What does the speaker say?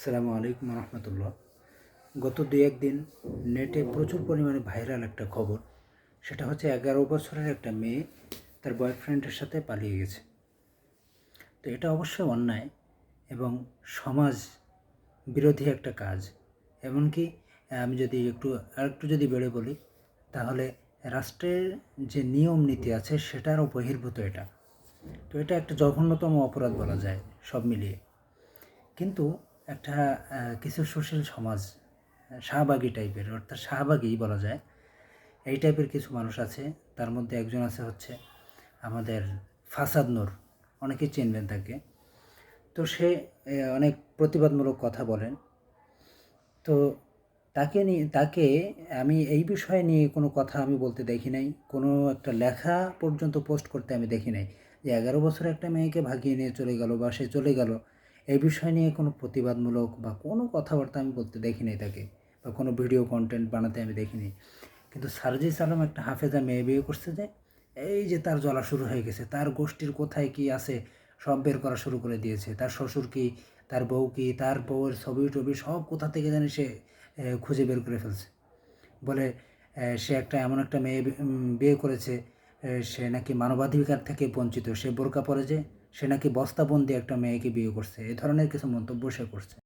আসসালামু আলাইকুম রহমতুল্লাহ। গত দু একদিন নেটে প্রচুর পরিমাণে ভাইরাল একটা খবর। সেটা হচ্ছে এগারো বছরের একটা মেয়ে তার বয়ফ্রেন্ডের সাথে পালিয়ে গেছে। তো এটা অবশ্যই অন্যায় এবং সমাজ বিরোধী একটা কাজ। এমনকি আমি যদি একটু, আরেকটু যদি বেড়ে বলি, তাহলে রাষ্ট্রের যে নিয়ম নীতি আছে সেটারও বহির্ভূত এটা। তো এটা একটা জঘন্যতম অপরাধ বলা যায় সব মিলিয়ে। কিন্তু একটা কিছু সুশীল সমাজ, শাহবাগী টাইপের, অর্থাৎ শাহবাগী বলা যায়। এই টাইপের কিছু মানুষ আছে, তার মধ্যে একজন আছে হচ্ছে আমাদের ফাসাদ নূর, অনেকেই চিনবেন তাকে। তো সে অনেক প্রতিবাদমূলক কথা বলেন। তো তাকে নিয়ে, তাকে আমি এই বিষয়ে নিয়ে কোনো কথা আমি বলতে দেখি নাই, কোনো একটা লেখা পর্যন্ত পোস্ট করতে আমি দেখি নাই যে এগারো বছর একটা মেয়েকে ভাগিয়ে নিয়ে চলে গেল বা সে চলে গেল। এই বিষয় নিয়ে কোনো প্রতিবাদমূলক বা কোনো কথাবার্তা আমি বলতে দেখি নাই তাকে, বা কোনো ভিডিও কন্টেন্ট বানাতে আমি দেখিনি। কিন্তু সার্জিস আলম একটা হাফেজা মেয়ে বিয়ে করছে যে, এই যে তার জ্বলা শুরু হয়ে গেছে, তার গোষ্ঠীর কোথায় কি আছে, সব বের করা শুরু করে দিয়েছে। তার শ্বশুর কি, তার বউ কি, তার বউয়ের ছবি টবি সব কোথা থেকে জানি সে খুঁজে বের করে ফেলছে। বলে সে একটা এমন একটা মেয়ে বিয়ে করেছে সে নাকি মানবাধিকার থেকে বঞ্চিত, সে বোরকা পরে যে, সে নাকি বস্তাবন্দি একটা মেয়েকে বিয়ে করছে, এ ধরনের কিছু মন্তব্য সে করছে।